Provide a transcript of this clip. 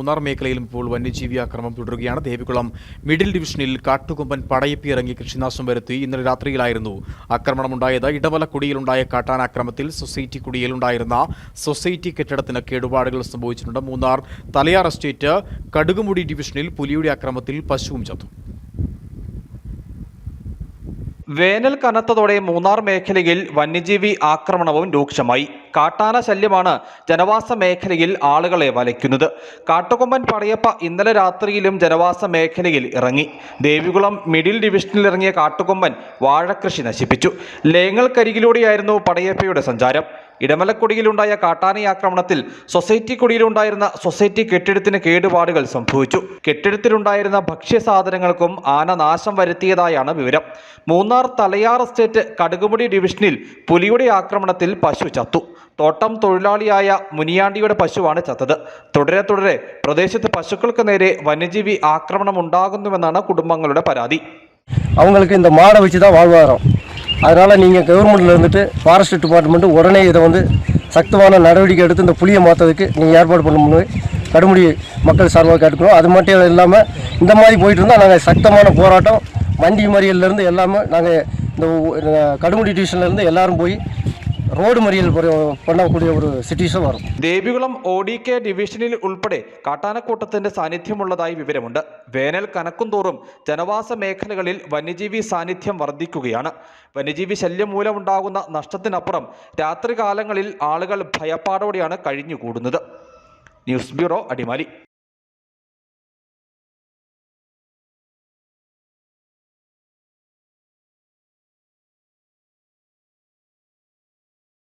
മൂന്നാർ മേഖലയിലും ഇപ്പോൾ വന്യജീവി ആക്രമം തുടരുകയാണ്. ദേവികുളം മിഡിൽ ഡിവിഷനിൽ കാട്ടുകൊമ്പൻ പടയപ്പി ഇറങ്ങി കൃഷിനാശം വരുത്തി. ഇന്നലെ രാത്രിയിലായിരുന്നു ആക്രമണമുണ്ടായത്. ഇടവല കുടിയിലുണ്ടായ കാട്ടാനാക്രമത്തിൽ സൊസൈറ്റി കുടിയിലുണ്ടായിരുന്ന സൊസൈറ്റി കെട്ടിടത്തിന് കേടുപാടുകൾ സംഭവിച്ചിട്ടുണ്ട്. മൂന്നാർ തലയാർ എസ്റ്റേറ്റ് കടുകുമുടി ഡിവിഷനിൽ പുലിയുടെ ആക്രമത്തിൽ പശുവും ചത്തു. വേനൽ കനത്തതോടെ മൂന്നാർ മേഖലയിൽ വന്യജീവി ആക്രമണവും രൂക്ഷമായി. കാട്ടാന ശല്യമാണ് ജനവാസ മേഖലയിൽ ആളുകളെ വലയ്ക്കുന്നത്. കാട്ടുകൊമ്പൻ പടയപ്പ ഇന്നലെ രാത്രിയിലും ജനവാസ മേഖലയിൽ ഇറങ്ങി. ദേവികുളം മിഡിൽ ഡിവിഷനിൽ ഇറങ്ങിയ കാട്ടുകൊമ്പൻ വാഴക്കൃഷി നശിപ്പിച്ചു. ലേങ്ങൾക്കരികിലൂടെയായിരുന്നു പടയപ്പയുടെ സഞ്ചാരം. ഇടമലക്കുടിയിലുണ്ടായ കാട്ടാനയാക്രമണത്തിൽ സൊസൈറ്റി കുടിയിലുണ്ടായിരുന്ന സൊസൈറ്റി കെട്ടിടത്തിന് കേടുപാടുകൾ സംഭവിച്ചു കെട്ടിടത്തിലുണ്ടായിരുന്ന ഭക്ഷ്യസാധനങ്ങൾക്കും ആന നാശം വരുത്തിയതായാണ് വിവരം മൂന്നാർ തലയാർ എസ്റ്റേറ്റ് കടുകുമുടി ഡിവിഷനിൽ പുലിയുടെ ആക്രമണത്തിൽ പശു ചത്തു തോട്ടം തൊഴിലാളിയായ മുനിയാണ്ടിയുടെ പശുവാണ് ചത്തത് തുടരെ തുടരെ പ്രദേശത്ത് പശുക്കൾക്ക് നേരെ വന്യജീവി ആക്രമണം ഉണ്ടാകുന്നുവെന്നാണ് കുടുംബങ്ങളുടെ പരാതി அவங்களுக்கு இந்த மாடை வச்சு தான் வாழ்வாரம் அதனால் நீங்கள் கவர்மெண்ட்டில் இருந்துட்டு ஃபாரஸ்ட் டிபார்ட்மெண்ட்டு உடனே இதை வந்து சக்தமான நடவடிக்கை எடுத்து இந்த புளியை மாற்றதுக்கு நீங்கள் ஏற்பாடு பண்ணணும்னு கடுமுடி மக்கள் சார்பாக கேட்டுக்கிறோம். அது மட்டும் இல்லாமல் இந்த மாதிரி போயிட்டு இருந்தால் நாங்கள் சக்தமான போராட்டம் வண்டி மறியல்லேருந்து எல்லாமே நாங்கள் இந்த கடுமுடி டிவிஷன்லேருந்து எல்லோரும் போய் ரோடு மறியல் புரிய- பண்ணக்கூடிய ஒரு சிட்டிஸும் வரும் ദേവികുളം ഒ ഡി കെ ഡിവിഷനിൽ ഉൾപ്പെടെ കാട്ടാനക്കൂട്ടത്തിന്റെ സാന്നിധ്യമുള്ളതായി വിവരമുണ്ട് വേനൽ കനക്കുംതോറും ജനവാസ മേഖലകളിൽ വന്യജീവി സാന്നിധ്യം വർദ്ധിക്കുകയാണ് വന്യജീവി ശല്യം മൂലമുണ്ടാകുന്ന നഷ്ടത്തിനപ്പുറം രാത്രികാലങ്ങളിൽ ആളുകൾ ഭയപ്പാടോടെയാണ് കഴിഞ്ഞുകൂടുന്നത് ന്യൂസ് ബ്യൂറോ അടിമാലി